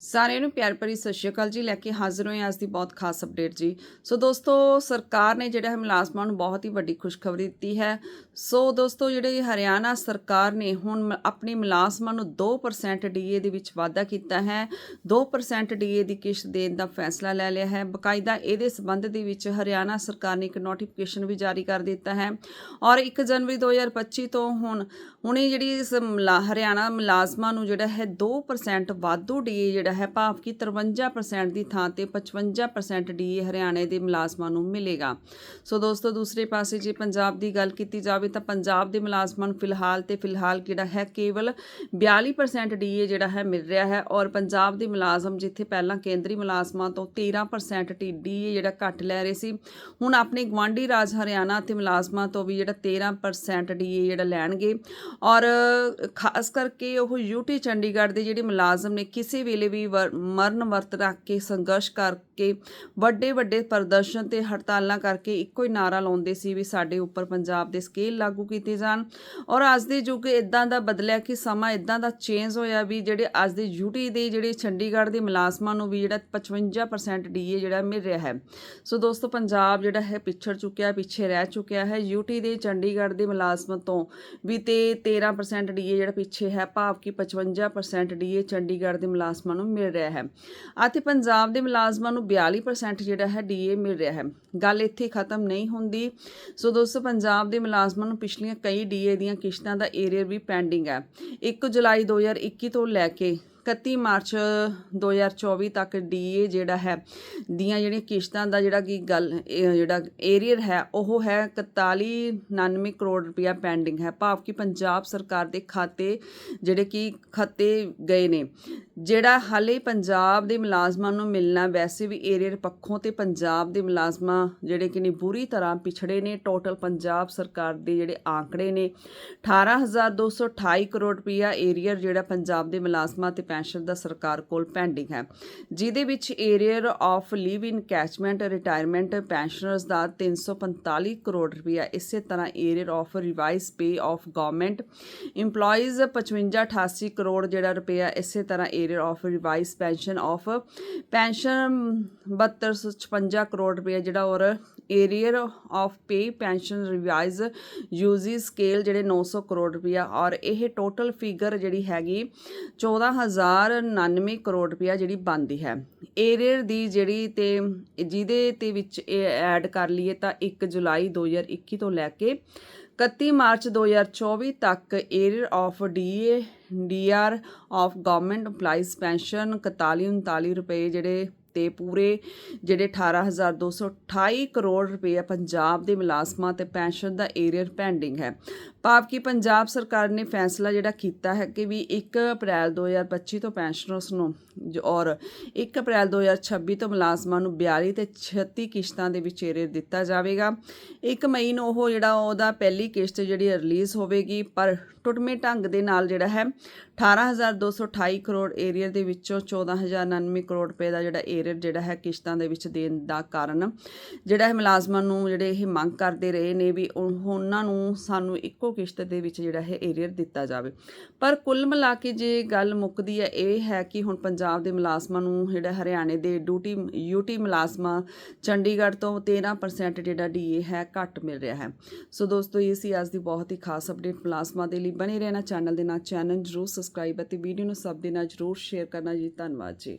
ਸਾਰਿਆਂ ਨੂੰ ਪਿਆਰ ਭਰੀ ਸਤਿ ਸ਼੍ਰੀ ਅਕਾਲ ਜੀ। ਲੈ ਕੇ ਹਾਜ਼ਰ ਹੋਏ ਅੱਜ ਦੀ ਬਹੁਤ ਖਾਸ ਅਪਡੇਟ ਜੀ। ਸੋ ਦੋਸਤੋ, ਸਰਕਾਰ ਨੇ ਜਿਹੜਾ ਹੈ ਮੁਲਾਜ਼ਮਾਂ ਨੂੰ ਬਹੁਤ ਹੀ ਵੱਡੀ ਖੁਸ਼ਖਬਰੀ ਦਿੱਤੀ ਹੈ। ਸੋ ਦੋਸਤੋ, ਜਿਹੜੇ ਹਰਿਆਣਾ ਸਰਕਾਰ ਨੇ ਹੁਣ ਮ- ਆਪਣੀ ਮੁਲਾਜ਼ਮਾਂ ਨੂੰ 2% ਡੀਏ ਦੇ ਵਿੱਚ ਵਾਧਾ ਕੀਤਾ ਹੈ। 2% ਡੀਏ ਦੀ ਕਿਸ਼ਤ ਦੇਣ ਦਾ ਫੈਸਲਾ ਲੈ ਲਿਆ ਹੈ। ਬਕਾਇਦਾ ਇਹਦੇ ਸਬੰਧ ਦੇ ਵਿੱਚ ਹਰਿਆਣਾ ਸਰਕਾਰ ਨੇ ਇੱਕ ਨੋਟੀਫਿਕੇਸ਼ਨ ਵੀ ਜਾਰੀ ਕਰ ਦਿੱਤਾ ਹੈ। ਔਰ 1 ਜਨਵਰੀ 2025 ਤੋਂ ਹੁਣ, ਹੁਣੇ ਜਿਹੜੀ ਹਰਿਆਣਾ ਮੁਲਾਜ਼ਮਾਂ ਨੂੰ ਜਿਹੜਾ ਹੈ 2% ਵਾਧੂ ਡੀਏ ਜਿਹੜਾ ਹੈ ਭਾਵ ਕਿ 53% ਦੀ ਥਾਂ ਤੇ 55% ਡੀਏ ਹਰਿਆਣੇ ਦੇ ਮੁਲਾਜ਼ਮਾਂ ਨੂੰ ਮਿਲੇਗਾ। ਸੋ ਦੋਸਤੋ, ਦੂਸਰੇ ਪਾਸੇ ਜੇ ਪੰਜਾਬ ਦੀ ਗੱਲ ਕੀਤੀ ਜਾਵੇ ਤਾਂ ਪੰਜਾਬ ਦੇ ਮੁਲਾਜ਼ਮਾਂ ਨੂੰ ਫਿਲਹਾਲ ਤੇ ਫਿਲਹਾਲ ਜਿਹੜਾ ਹੈ? ਕੇਵਲ 42% ਡੀਏ ਜਿਹੜਾ ਹੈ ਮਿਲ ਰਿਹਾ ਹੈ ਔਰ ਪੰਜਾਬ ਦੇ ਮੁਲਾਜ਼ਮ ਜਿੱਥੇ ਪਹਿਲਾਂ ਕੇਂਦਰੀ ਮੁਲਾਜ਼ਮਾਂ ਤੋਂ 13% ਡੀਏ ਜਿਹੜਾ ਘੱਟ ਲੈ ਰਹੇ ਸੀ, ਹੁਣ ਆਪਣੇ ਗਵਾਂਢੀ ਰਾਜ ਹਰਿਆਣਾ ਅਤੇ ਮੁਲਾਜ਼ਮਾਂ ਤੋਂ ਵੀ ਜਿਹੜਾ 13% ਡੀਏ ਜਿਹੜਾ ਲੈਣਗੇ। ਔਰ ਖਾਸ ਕਰਕੇ ਉਹ ਯੂਟੀ ਚੰਡੀਗੜ੍ਹ ਦੇ ਜਿਹੜੇ ਮੁਲਾਜ਼ਮ ਨੇ, ਕਿਸੇ ਵੇਲੇ ਵੀ ਵਰ- ਮਰਨ ਵਰਤ ਰੱਖ ਕੇ, ਸੰਘਰਸ਼ ਕਰਕੇ ਵੱਡੇ ਵੱਡੇ ਪ੍ਰਦਰਸ਼ਨ ਤੇ ਹੜਤਾਲਾਂ ਕਰਕੇ ਇੱਕੋ ਹੀ ਨਾਰਾ ਲਾਉਂਦੇ ਸੀ ਵੀ ਸਾਡੇ ਉੱਪਰ ਪੰਜਾਬ ਦੇ ਸਕੇਲ ਲਾਗੂ ਕੀਤੇ ਜਾਣ। ਔਰ ਅੱਜ ਦੇ ਯੁੱਗ ਇਦਾਂ ਦਾ ਬਦਲਿਆ ਕਿ ਸਮਾਂ ਇਦਾਂ ਦਾ ਚੇਂਜ ਹੋਇਆ ਵੀ ਜਿਹੜੇ ਅੱਜ ਦੇ ਯੂਟੀ ਦੇ ਜਿਹੜੇ ਚੰਡੀਗੜ੍ਹ ਦੇ ਮੁਲਾਜ਼ਮਾਂ ਨੂੰ ਵੀ ਜਿਹੜਾ 55% ਡੀਏ ਜਿਹੜਾ ਮਿਲ ਰਿਹਾ ਹੈ। ਸੋ ਦੋਸਤੋ, ਪੰਜਾਬ ਜਿਹੜਾ ਹੈ ਪਿਛੜ ਚੁੱਕਿਆ, ਪਿੱਛੇ ਰਹਿ ਚੁੱਕਿਆ ਹੈ। ਯੂਟੀ ਦੇ ਚੰਡੀਗੜ੍ਹ ਦੇ ਮੁਲਾਜ਼ਮਾਂ ਤੋਂ ਵੀ ਤੇ 13% ਡੀਏ ਜਿਹੜਾ ਪਿੱਛੇ ਹੈ। ਭਾਵ ਕਿ 55% ਡੀਏ ਚੰਡੀਗੜ੍ਹ ਦੇ ਮੁਲਾਜ਼ਮਾਂ ਨੂੰ ਮਿਲ ਰਿਹਾ ਹੈ। ਅਤੇ ਪੰਜਾਬ ਦੇ ਮੁਲਾਜ਼ਮਾਂ ਨੂੰ 42% ਜਿਹੜਾ ਹੈ ਡੀਏ ਮਿਲ ਰਿਹਾ ਹੈ। ਗੱਲ ਇੱਥੇ ਖਤਮ ਨਹੀਂ ਹੁੰਦੀ। ਸੋ ਦੋਸਤੋ, ਪੰਜਾਬ ਦੇ ਮੁਲਾਜ਼ਮਾਂ ਨੂੰ ਪਿਛਲੀਆਂ ਕਈ ਡੀਏ ਦੀਆਂ ਕਿਸ਼ਤਾਂ ਦਾ ਏਰੀਅਰ ਵੀ ਪੈਂਡਿੰਗ ਹੈ। 1 ਜੁਲਾਈ 2021 ਤੋਂ ਲੈ ਕੇ 31 ਮਾਰਚ 2024 ਤੱਕ ਡੀਏ ਜਿਹੜਾ ਹੈ, ਦੀਆਂ ਜਿਹੜੀਆਂ ਕਿਸ਼ਤਾਂ ਦਾ ਜਿਹੜਾ ਕੀ ਗੱਲ ਜਿਹੜਾ ਏਰੀਅਰ ਹੈ, ਉਹ ਹੈ 4199 ਕਰੋੜ ਰੁਪਇਆ ਪੈਂਡਿੰਗ ਹੈ। ਭਾਵ ਕਿ ਪੰਜਾਬ ਸਰਕਾਰ ਦੇ ਖਾਤੇ ਜਿਹੜੇ ਕਿ ਖਾਤੇ ਗਏ ਨੇ। ਜਿਹੜਾ ਹਾਲੇ ਪੰਜਾਬ ਦੇ ਮੁਲਾਜ਼ਮਾਂ ਨੂੰ ਮਿਲਣਾ, ਵੈਸੇ ਵੀ ਏਰੀਅਰ ਪੱਖੋਂ ਤੇ ਪੰਜਾਬ ਦੇ ਮੁਲਾਜ਼ਮਾਂ ਜਿਹੜੇ ਕਿ ਨੇ ਬੁਰੀ ਤਰ੍ਹਾਂ ਪਿਛੜੇ ਨੇ। ਟੋਟਲ ਪੰਜਾਬ ਸਰਕਾਰ ਦੇ ਜਿਹੜੇ ਆંકੜੇ ਨੇ 18228 ਕਰੋੜ ਰੁਪਇਆ ਏਰੀਅਰ ਜਿਹੜਾ ਪੰਜਾਬ ਦੇ ਮੁਲਾਜ਼ਮਾਂ ਤੇ ਪੈਨਸ਼ਨ ਦਾ ਸਰਕਾਰ ਕੋਲ ਪੈਂਡਿੰਗ ਹੈ। ਜਿਹਦੇ ਵਿੱਚ arrear of leave in catchment, retirement pensioners ਦਾ 345 ਕਰੋੜ ਰੁਪਇਆ ਇਸੇ ਤਰ੍ਹਾਂ arrear of revise pay of government EMPLOYEES 5588 crore ਜਿਹੜਾ ਰੁਪਇਆ ਇਸੇ ਤਰ੍ਹਾਂ arrear of revise pension of, pension 7256 crore ਰੁਪਇਆ ਜਿਹੜਾ ਔਰ arrear of pay pension revise UGC scale ਜਿਹੜੇ 900 ਕਰੋੜ ਰੁਪਇਆ ਔਰ ਇਹ ਟੋਟਲ ਫਿਗਰ ਜਿਹੜੀ ਹੈਗੀ 14099 ਕਰੋੜ ਰੁਪਇਆ ਜਿਹੜੀ ਬਣਦੀ ਹੈ। ਏਰੀਅਰ ਦੀ ਜਿਹੜੀ ਤੇ ਜਿਹਦੇ ਤੇ ਵਿੱਚ ਇਹ ਐਡ ਕਰ ਲਈਏ ਤਾਂ 1 ਜੁਲਾਈ 2021 ਤੋਂ ਲੈ ਕੇ 31 ਮਾਰਚ 2024 ਤੱਕ arrear of DA, DR of government EMPLOYEES pension 4139 ਰੁਪਏ ਜਿਹੜੇ ਤੇ ਪੂਰੇ ਜਿਹੜੇ 18228 ਕਰੋੜ ਰੁਪਏ ਪੰਜਾਬ ਦੇ ਮੁਲਾਜ਼ਮਾਂ ਤੇ ਪੈਨਸ਼ਨ ਦਾ ਏਰੀਅਰ ਪੈਂਡਿੰਗ ਹੈ। ਭਾਵ ਕਿ ਪੰਜਾਬ ਸਰਕਾਰ ਨੇ ਫੈਸਲਾ ਜਿਹੜਾ ਕੀਤਾ ਹੈ ਕਿ ਵੀ 1 ਅਪ੍ਰੈਲ 2025 ਤੋਂ ਪੈਨਸ਼ਨਰਸ ਨੂੰ ਔਰ 1 ਅਪ੍ਰੈਲ 2026 ਤੋਂ ਮੁਲਾਜ਼ਮਾਂ ਨੂੰ 42 ਤੇ 36 ਕਿਸ਼ਤਾਂ ਦੇ ਵਿੱਚ ਏਰੀਅਰ ਦਿੱਤਾ ਜਾਵੇਗਾ। 1 ਮਈ ਨੂੰ ਉਹ ਜਿਹੜਾ ਉਹਦਾ ਪਹਿਲੀ ਕਿਸ਼ਤ ਜਿਹੜੀ ਰਿਲੀਜ਼ ਹੋਵੇਗੀ, ਪਰ ਟੁੱਟਵੇਂ ਢੰਗ ਦੇ ਨਾਲ ਜਿਹੜਾ ਹੈ 18228 ਕਰੋੜ ਏਰੀਅਰ ਦੇ ਵਿੱਚੋਂ 14099 ਕਰੋੜ ਰੁਪਏ ਦਾ ਜਿਹੜਾ ਏਰੀਅਰ ਜਿਹੜਾ ਹੈ ਕਿਸ਼ਤਾਂ ਦੇ ਵਿੱਚ ਦੇਣ ਦਾ ਕਾਰਨ। ਜਿਹੜਾ ਹੈ ਮੁਲਾਜ਼ਮਾਂ ਨੂੰ ਜਿਹੜੇ ਇਹ ਮੰਗ ਕਰਦੇ ਰਹੇ ਨੇ ਵੀ ਉਹਨਾਂ ਨੂੰ ਸਾਨੂੰ ਇੱਕੋ ਕਿਸ਼ਤ ਦੇ ਵਿੱਚ ਜਿਹੜਾ ਹੈ ਏਰੀਅਰ ਦਿੱਤਾ ਜਾਵੇ। ਪਰ ਕੁੱਲ ਮਿਲਾ ਕੇ ਜੇ ਗੱਲ ਮੁੱਕਦੀ ਹੈ, ਇਹ ਹੈ ਕਿ ਹੁਣ ਪੰਜਾਬ ਦੇ ਮੁਲਾਜ਼ਮਾਂ ਨੂੰ ਜਿਹੜਾ ਹਰਿਆਣੇ ਦੇ ਡਿਊਟੀ, ਯੂਟੀ ਮੁਲਾਜ਼ਮਾਂ ਚੰਡੀਗੜ੍ਹ ਤੋਂ 13% ਜਿਹੜਾ ਡੀਏ ਹੈ ਘੱਟ ਮਿਲ ਰਿਹਾ ਹੈ। ਸੋ ਦੋਸਤੋ, ਇਹ ਸੀ ਅੱਜ ਦੀ ਬਹੁਤ ਹੀ ਖਾਸ ਅਪਡੇਟ ਮੁਲਾਜ਼ਮਾਂ ਦੇ ਲਈ। ਬਣੇ ਰਹਿਣਾ ਚੈਨਲ ਦੇ ਨਾਲ ਚੈਨਲ ਜਰੂਰ ਸਬਸਕ੍ਰਾਈਬ ਅਤੇ ਵੀਡੀਓ ਨੂੰ ਸਭ ਦੇ ਨਾਲ ਜਰੂਰ ਸ਼ੇਅਰ ਕਰਨਾ ਜੀ। ਧੰਨਵਾਦ ਜੀ।